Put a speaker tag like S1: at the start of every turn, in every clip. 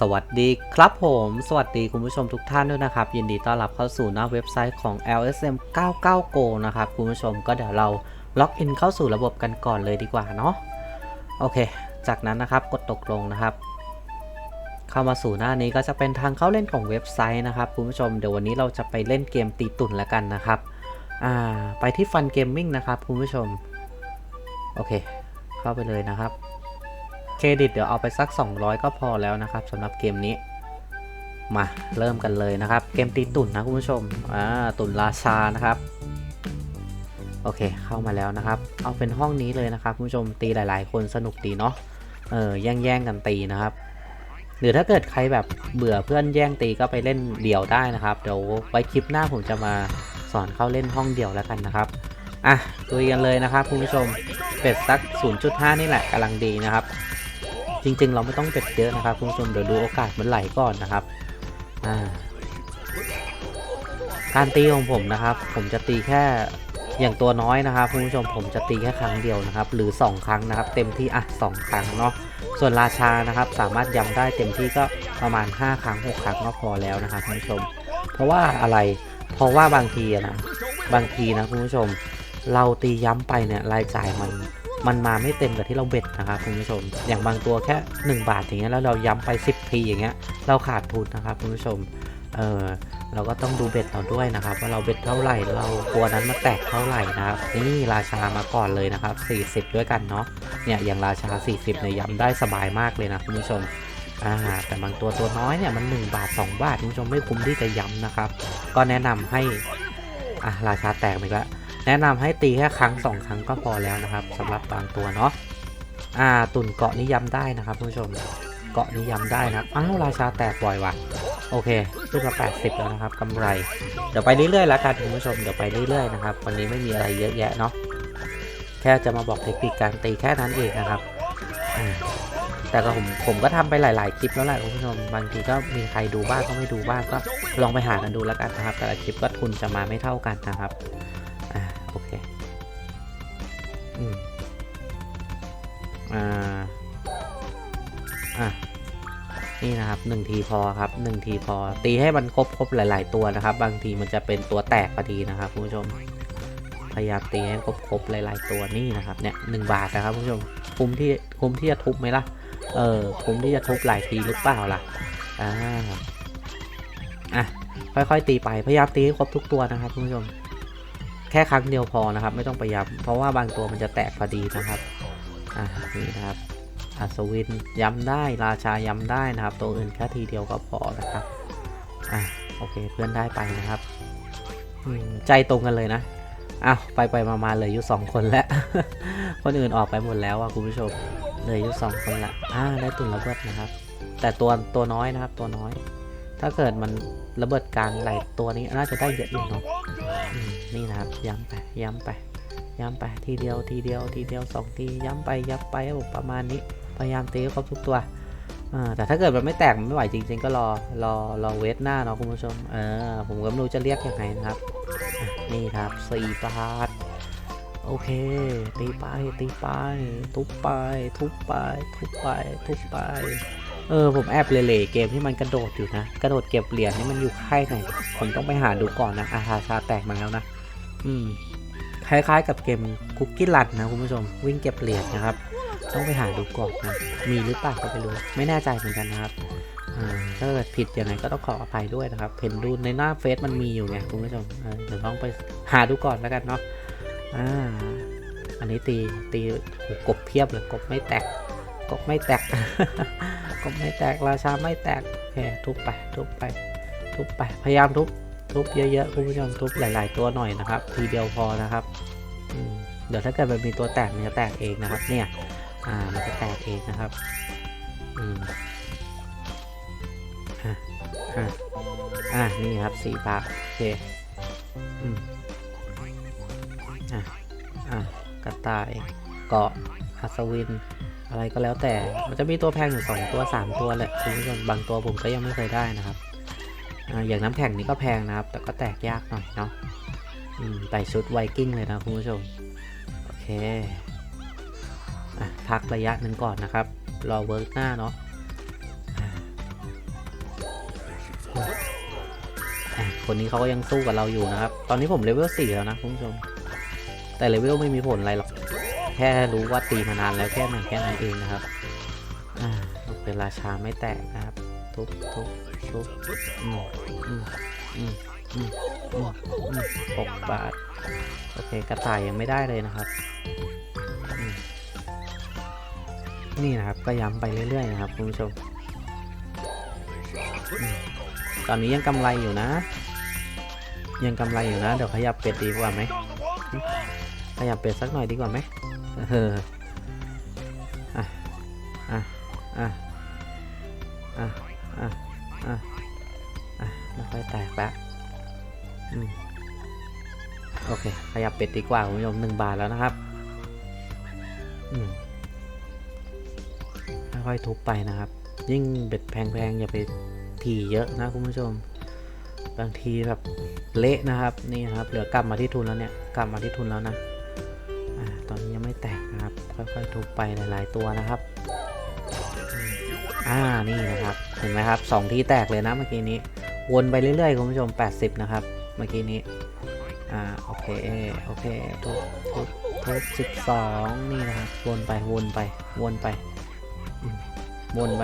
S1: สวัสดีครับผม สวัสดีคุณผู้ชมทุกท่านด้วยนะครับ ยินดีต้อนรับเข้าสู่หน้าเว็บไซต์ของ LSM 99 Go นะครับ คุณผู้ชมก็เดี๋ยวเราล็อกอินเข้าสู่ระบบกันก่อนเลยดีกว่าเนาะโอเค จากนั้นนะครับกดตกลงนะครับ เข้ามาสู่หน้านี้ก็จะเป็นทางเข้าเล่นของเว็บไซต์นะครับคุณผู้ชมเดี๋ยววันนี้เราจะไปเล่นเกมตีตุ่นแล้วกันนะครับอ่าไปที่ฟันเกมมิ่งนะครับคุณผู้ชมโอเค เข้าไปเลยนะครับ เครดิตเดี๋ยวเอาไปสัก 200 ก็พอแล้วนะครับสำหรับเกมนี้ มาเริ่มกันเลยนะครับ เกมตีตุ่นนะคุณผู้ชมอ่าตุ่นราชานะครับ โอเคเข้ามาแล้วนะครับ เอาเป็นห้องนี้เลยนะครับคุณผู้ชมตีหลาย ๆ คนสนุกดีเนาะเออแย่งแย่งๆกันตีนะครับ หรือถ้าเกิดใครแบบเบื่อเพื่อนแย่งตีก็ไปเล่นเดี่ยวได้นะครับเดี๋ยวไว้คลิปหน้าผมจะมาสอนเข้าเล่นห้องเดี่ยวแล้วกันนะครับอะดูกันเลยนะครับคุณผู้ชมเป็ดสัก 0.5 นี่แหละกำลังดีนะครับ จริง ๆ เราไม่ต้องเป็ดเยอะนะครับคุณผู้ชมเดี๋ยวดูโอกาสมันไหลก่อนนะครับอ่าการตีของผมนะครับ ผมจะตีแค่อย่างตัวน้อยนะครับคุณผู้ชมผมจะตีแค่ครั้งเดียวนะครับ หรือ 2 ครั้งนะครับ เต็มที่อะ2ครั้งเนาะส่วนราชานะครับ สามารถย้ำได้เต็มที่ก็ประมาณ 5 ครั้ง 6 ครั้งก็พอแล้วนะครับคุณผู้ชม เพราะว่าอะไรเพราะว่าบางทีนะบางทีนะคุณผู้ชม เราตีย้ำไปเนี่ยรายจ่ายมัน มันมาไม่เต็มกับที่เราเบ็ดนะครับคุณผู้ชม อย่างบางตัวแค่ 1 บาทอย่างเงี้ยแล้วเราย้ำไป 10 ทีอย่างเงี้ยเราขาดทุนนะครับคุณผู้ชมเออเราก็ต้องดูเบ็ดเราด้วยนะครับว่าเราเบ็ดเท่าไหร่เราตัวนั้นมาแตกเท่าไหร่นะครับนี่ราชามาก่อนเลยนะครับ 40 ด้วยกันเนาะเนี่ยอย่างราชา 40เนี่ยย้ำได้สบายมากเลยนะคุณผู้ชมอ่าแต่บางตัวตัวน้อยเนี่ยมัน 1 บาท 2 บาทคุณผู้ชมไม่คุ้มที่จะย้ำนะครับ ก็แนะนำให้อะราชาแตกไปแล้ว แนะนำให้ตีแค่ครั้งสองครั้งก็พอแล้วนะครับสำหรับบางตัวเนาะอ่าตุ่นเกาะนี้ย้ำได้นะครับคุณผู้ชมเกาะนี้ย้ำได้นะอ้าวราชาแตกบ่อยว่ะโอเคขึ้นมา80 แล้วนะครับกำไร เดี๋ยวไปเรื่อยๆแล้วกันคุณผู้ชมเดี๋ยวไปเรื่อยๆนะครับวันนี้ไม่มีอะไรเยอะแยะเนาะแค่จะมาบอกเทคนิคการตีแค่นั้นเองนะครับแต่ก็ผมผมก็ทำไปหลาย ๆ คลิปแล้วแหละคุณผู้ชมบางทีก็มีใครดูบ้างก็ไม่ดูบ้างก็ลองไปหากันดูแล้วกันนะครับ แต่ละคลิปก็ทุนจะมาไม่เท่ากันนะครับ อ่า อะ นี่นะครับหนึ่งทีพอครับหนึ่งทีพอ ตีให้มันครบครบหลาย ๆ ตัวนะครับ บางทีมันจะเป็นตัวแตกพอดีนะครับคุณผู้ชม พยายามตีให้ครบครบหลาย ๆ ตัวนี่นะครับ เนี่ยหนึ่งบาทนะครับคุณผู้ชม คุ้มที่คุ้มที่จะทุบไหมล่ะ เออ คุ้มที่จะทุบหลายทีหรือเปล่าล่ะ อ่า อะ ค่อย ๆ ตีไป พยายามตีให้ครบทุกตัวนะครับคุณผู้ชม แค่ครั้งเดียวพอนะครับ ไม่ต้องไปย้ำเพราะว่าบางตัวมันจะแตกพอดีนะครับอ่านี่นะครับอัศวินย้ำได้ราชาย้ำได้นะครับ ตัวอื่นแค่ทีเดียวก็พอนะครับอ่าโอเคเพื่อนได้ไปนะครับอืใจตรงกันเลยนะอ้าวไปไปมามาเลยอยู่สองคนแล้ว คนอื่นออกไปหมดแล้วอะคุณผู้ชมเลยอยู่สองคนละอ่าได้ตุนระเบิดนะครับ แต่ตัวตัวน้อยนะครับตัวน้อย ถ้าเกิดมันระเบิดกลางไหลตัวนี้น่าจะได้เยอะอยู่เนาะ นี่นะครับ ย้ำไป ย้ำไป ย้ำไป ทีเดียว ทีเดียว ทีเดียวสองที ย้ำไป ย้ำไปประมาณนี้ พยายามตีให้ครบทุกตัวแต่ถ้าเกิดมันไม่แตกมันไม่ไหวจริง ๆ ก็รอ รอ รอเวทหน้าเนาะคุณผู้ชม เออ ผมก็ไม่รู้จะเรียกยังไงนะครับ นี่ครับสี่บาทโอเค ตีไป ตีไป ทุบไป ทุบไป ทุบไป ทุบไป เออ ผมแอบเล่เกมที่มันกระโดดอยู่นะ กระโดดเก็บเหรียญนี่มันอยู่ค่ายไหน ผมต้องไปหาดูก่อนนะ อาชาชาแตกมาแล้วนะ อืมคล้ายๆกับเกมคุกกี้รันนะคุณผู้ชมวิ่งเก็บเหรียญนะครับ ต้องไปหาดูก่อนนะมีหรือเปล่าก็ไม่รู้ ไม่แน่ใจเหมือนกันนะครับถ้าเกิดผิดยังไงก็ต้องขออภัยด้วยนะครับเห็นดูในหน้าเฟซมันมีอยู่ไงคุณผู้ชมเดี๋ยวต้องไปหาดูก่อนแล้วกันเนาะอ่าอันนี้ตีตีกบเพียบเลยกบไม่แตกกบไม่แตกกบไม่แตกราชาไม่แตกโอเคทุบไปทุบไป ทุบไปพยายามทุบ ทุบเยอะๆคุณผู้ชมทุบหลาย ๆ ตัวหน่อยนะครับ ทีเดียวพอนะครับเดี๋ยวถ้าเกิดมันมีตัวแตกมันจะแตกเองนะครับ เนี่ย อ่ามันจะแตกเองนะครับอืมอะอะอะนี่ครับสี่ปากโอเคอืมอะอะกระต่ายเกาะอัศวิน อะไรก็แล้วแต่ มันจะมีตัวแพงอยู่สองตัวสามตัวแหละคุณผู้ชมบางตัวผมก็ยังไม่เคยได้นะครับ อย่างน้ำแข็งนี้ก็แพงนะครับ แต่ก็แตกยากหน่อยเนาะใส่ชุดไวกิ้งเลยนะคุณผู้ชม โอเคพักระยะหนึ่งก่อนนะครับ รอเวิร์กหน้าเนาะคนนี้เขาก็ยังสู้กับเราอยู่นะครับ ตอนนี้ผมเลเวล4แล้วนะคุณผู้ชม แต่เลเวลไม่มีผลอะไรหรอก แค่รู้ว่าตีมานานแล้วแค่นั้นแค่นั้นเองนะครับเวลาชาไม่แตกนะครับ ทุบทุบ ทุบอืมอืมอืมอืมอืมอืมหกบาท โอเค กระต่ายยังไม่ได้เลยนะครับ นี่นะครับ ก็ย้ำไปเรื่อยๆนะครับคุณผู้ชมอืมตอนนี้ยังกำไรอยู่นะ ยังกำไรอยู่นะ เดี๋ยวขยับเป็ดดีกว่าไหม ขยับเป็ดสักหน่อยดีกว่าไหมเอออะ อะ อะ อะ อะ อะอะไม่ค่อยแตกละอืมโอเค ขยับเป็ดดีกว่าคุณผู้ชมหนึ่งบาทแล้วนะครับ อืมค่อยๆทุบไปนะครับ ยิ่งเบ็ดแพงๆอย่าไปถี่เยอะนะคุณผู้ชม บางทีแบบเละนะครับนี่นะครับ เหลือกลับมาที่ทุนแล้วเนี่ยกลับมาที่ทุนแล้วนะอ่าตอนนี้ยังไม่แตกนะครับ ค่อยๆทุบไปหลาย ๆ ตัวนะครับ อ่านี่นะครับ ห็นไหมครับสองที่แตกเลยนะเมื่อกี้นี้ วนไปเรื่อยๆคุณผู้ชม 80 นะครับ เมื่อกี้นี้ อ่า โอเค โอเคทุบทุบทุบสิบสองนี่นะครับ วนไป วนไป วนไป วนไป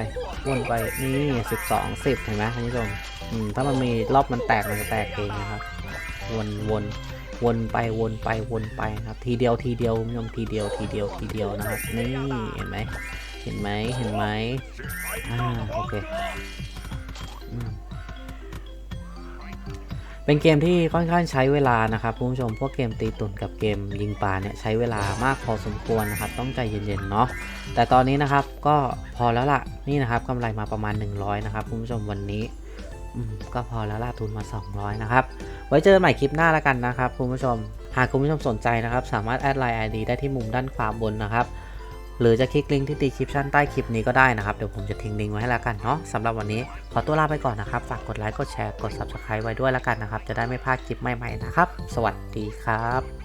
S1: วนไป นี่สิบสองสิบเห็นไหมคุณผู้ชม อืม ถ้ามันมีรอบมันแตกมันจะแตกเองนะครับ วนวนวนไปวนไปวนไปนะครับ ทีเดียวทีเดียวคุณผู้ชมทีเดียวทีเดียวทีเดียวนะครับ นี่เห็นไหม เห็นไหมเห็นไหมอ่าโอเคอเป็นเกมที่ค่อนข้างใช้เวลานะครับคุณผู้ชมพวกเกมตีตุ่นกับเกมยิงปลาเนี่ยใช้เวลามากพอสมควรนะครับ ต้องใจเย็นๆเนาะแต่ตอนนี้นะครับก็พอแล้วล่ะนี่นะครับกำไรมาประมาณ 100 นะครับคุณผู้ชมวันนี้ก็พอแล้วล่ะทุนมา 200 นะครับ ไว้เจอกันใหม่คลิปหน้าแล้วกันนะครับคุณผู้ชม หากคุณผู้ชมสนใจนะครับ สามารถแอดไลน์ ID ได้ที่มุมด้านขวาบนนะครับ หรือจะคลิกลิงก์ที่ดีคลิปชั่นใต้คลิปนี้ก็ได้นะครับ เดี๋ยวผมจะทิ้งลิงก์ไว้ให้แล้วกันเนาะสำหรับวันนี้ขอตัวลาไปก่อนนะครับ ฝากกดไลค์ กดแชร์ กด subscribe ไว้ด้วยแล้วกันนะครับ จะได้ไม่พลาดคลิปใหม่ๆนะครับ สวัสดีครับ